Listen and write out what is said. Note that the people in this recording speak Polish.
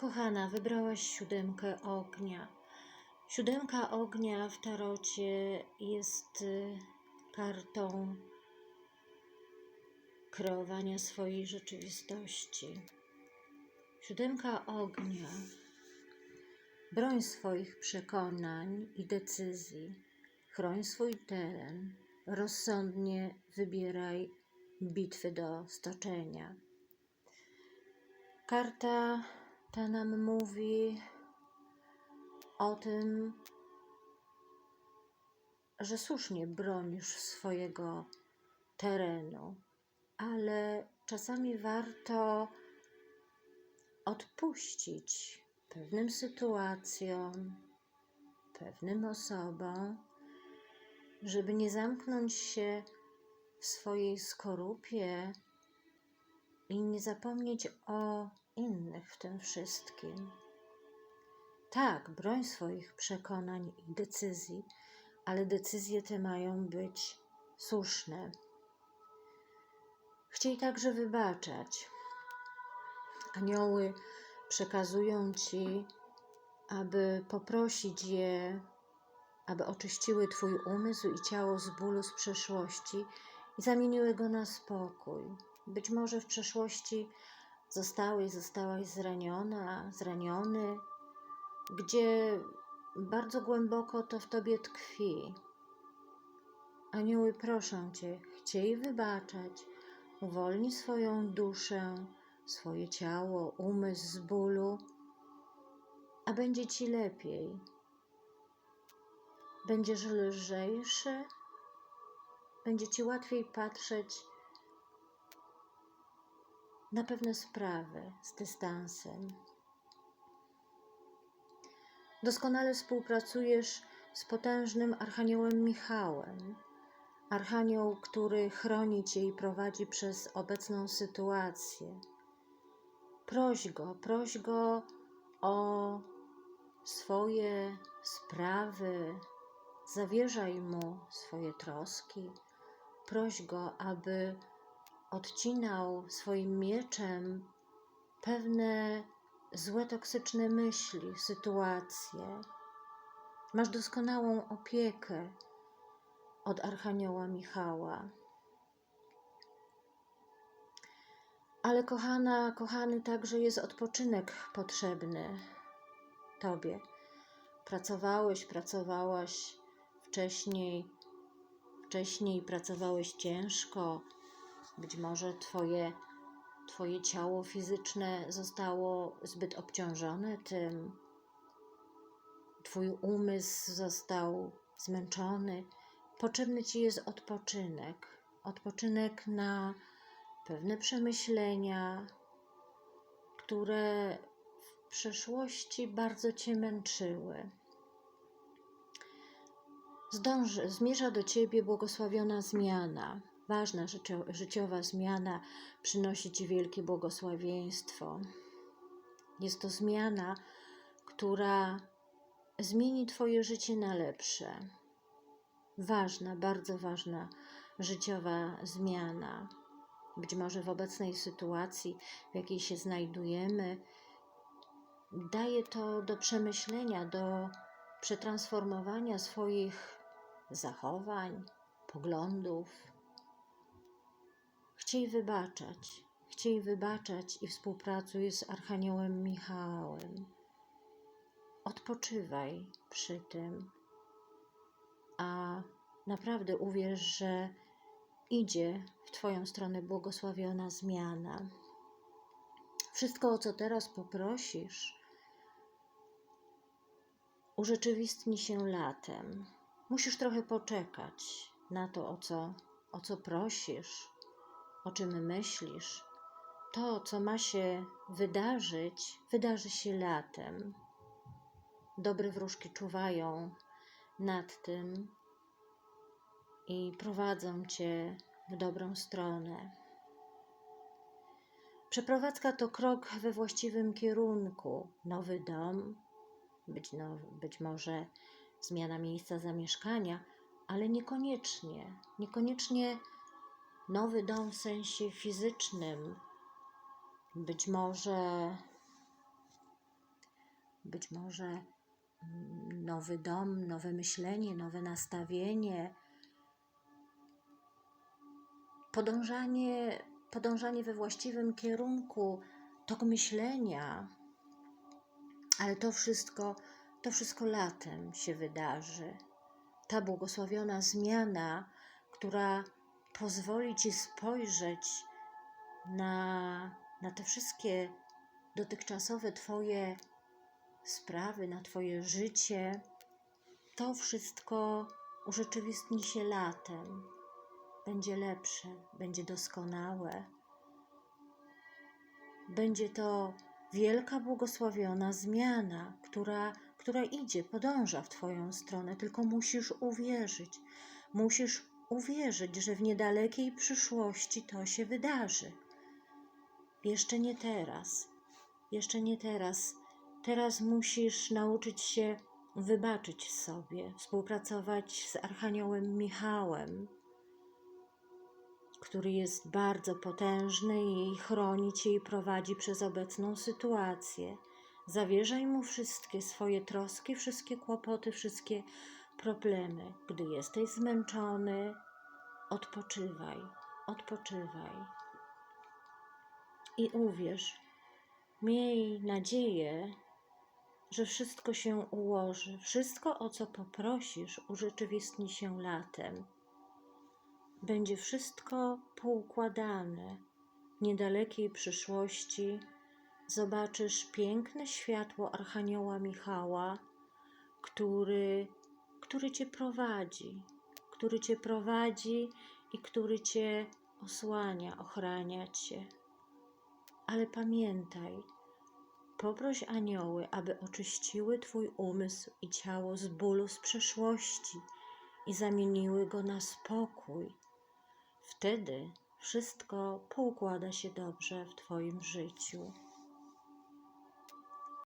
Kochana, wybrałaś siódemkę ognia. Siódemka ognia w tarocie jest y, kartą kreowania swojej rzeczywistości. Siódemka ognia. Broń swoich przekonań i decyzji. Chroń swój teren. Rozsądnie wybieraj bitwy do stoczenia. Karta ta nam mówi o tym, że słusznie bronisz swojego terenu, ale czasami warto odpuścić pewnym sytuacjom, pewnym osobom, żeby nie zamknąć się w swojej skorupie i nie zapomnieć o innych w tym wszystkim. Tak, broń swoich przekonań i decyzji, ale decyzje te mają być słuszne. Chciej także wybaczać. Anioły przekazują ci, aby poprosić je, aby oczyściły Twój umysł i ciało z bólu z przeszłości i zamieniły go na spokój. Być może w przeszłości zostałeś, zostałaś zraniona, zraniony, gdzie bardzo głęboko to w tobie tkwi. Anioły proszą cię, chciej wybaczać, uwolnij swoją duszę, swoje ciało, umysł z bólu, a będzie ci lepiej. Będziesz lżejszy, będzie ci łatwiej patrzeć na pewne sprawy z dystansem. Doskonale współpracujesz z potężnym Archaniołem Michałem. Archanioł, który chroni cię i prowadzi przez obecną sytuację. Proś go, proś go o swoje sprawy, zawierzaj mu swoje troski. Proś go, aby odcinał swoim mieczem pewne złe, toksyczne myśli, sytuacje. Masz doskonałą opiekę od Archanioła Michała. Ale kochana, kochany, także jest odpoczynek potrzebny Tobie. Pracowałeś, pracowałaś wcześniej, wcześniej pracowałeś ciężko, być może Twoje, twoje ciało fizyczne zostało zbyt obciążone tym, Twój umysł został zmęczony. Potrzebny Ci jest odpoczynek. Odpoczynek na pewne przemyślenia, które w przeszłości bardzo Cię męczyły. Zdąży, zmierza do Ciebie błogosławiona zmiana ważna życiowa zmiana przynosi Ci wielkie błogosławieństwo. Jest to zmiana, która zmieni Twoje życie na lepsze. Ważna, bardzo ważna życiowa zmiana. Być może w obecnej sytuacji, w jakiej się znajdujemy, daje to do przemyślenia, do przetransformowania swoich zachowań, poglądów, Chciej wybaczać, chciej wybaczać i współpracuj z Archaniołem Michałem. Odpoczywaj przy tym, a naprawdę uwierz, że idzie w Twoją stronę błogosławiona zmiana. Wszystko, o co teraz poprosisz, urzeczywistni się latem. Musisz trochę poczekać na to, o co, o co prosisz, o czym myślisz, to, co ma się wydarzyć, wydarzy się latem. Dobre wróżki czuwają nad tym i prowadzą cię w dobrą stronę. Przeprowadzka to krok we właściwym kierunku. Nowy dom, być, być może zmiana miejsca zamieszkania, ale niekoniecznie, niekoniecznie nowy dom w sensie fizycznym. Być może być może mm, nowy dom, nowe myślenie, nowe nastawienie, podążanie, podążanie we właściwym kierunku, tok myślenia, ale to wszystko, to wszystko latem się wydarzy. Ta błogosławiona zmiana, która pozwoli ci spojrzeć na, na te wszystkie dotychczasowe Twoje sprawy, na Twoje życie, to wszystko urzeczywistni się latem. Będzie lepsze, będzie doskonałe. Będzie to wielka, błogosławiona zmiana, która, która idzie, podąża w Twoją stronę, tylko musisz uwierzyć. Musisz uwierzyć, że w niedalekiej przyszłości to się wydarzy. Jeszcze nie teraz, jeszcze nie teraz. Teraz musisz nauczyć się wybaczyć sobie, współpracować z Archaniołem Michałem, który jest bardzo potężny i chroni cię i prowadzi przez obecną sytuację. Zawierzaj mu wszystkie swoje troski, wszystkie kłopoty, wszystkie problemy. Gdy jesteś zmęczony, odpoczywaj, odpoczywaj. I uwierz, miej nadzieję, że wszystko się ułoży, wszystko o co poprosisz, urzeczywistni się latem. Będzie wszystko poukładane. W niedalekiej przyszłości zobaczysz piękne światło Archanioła Michała, który, który cię prowadzi, który cię prowadzi i który cię osłania, ochrania cię. Ale pamiętaj, poproś anioły, aby oczyściły Twój umysł i ciało z bólu z przeszłości i zamieniły go na spokój. Wtedy wszystko poukłada się dobrze w Twoim życiu.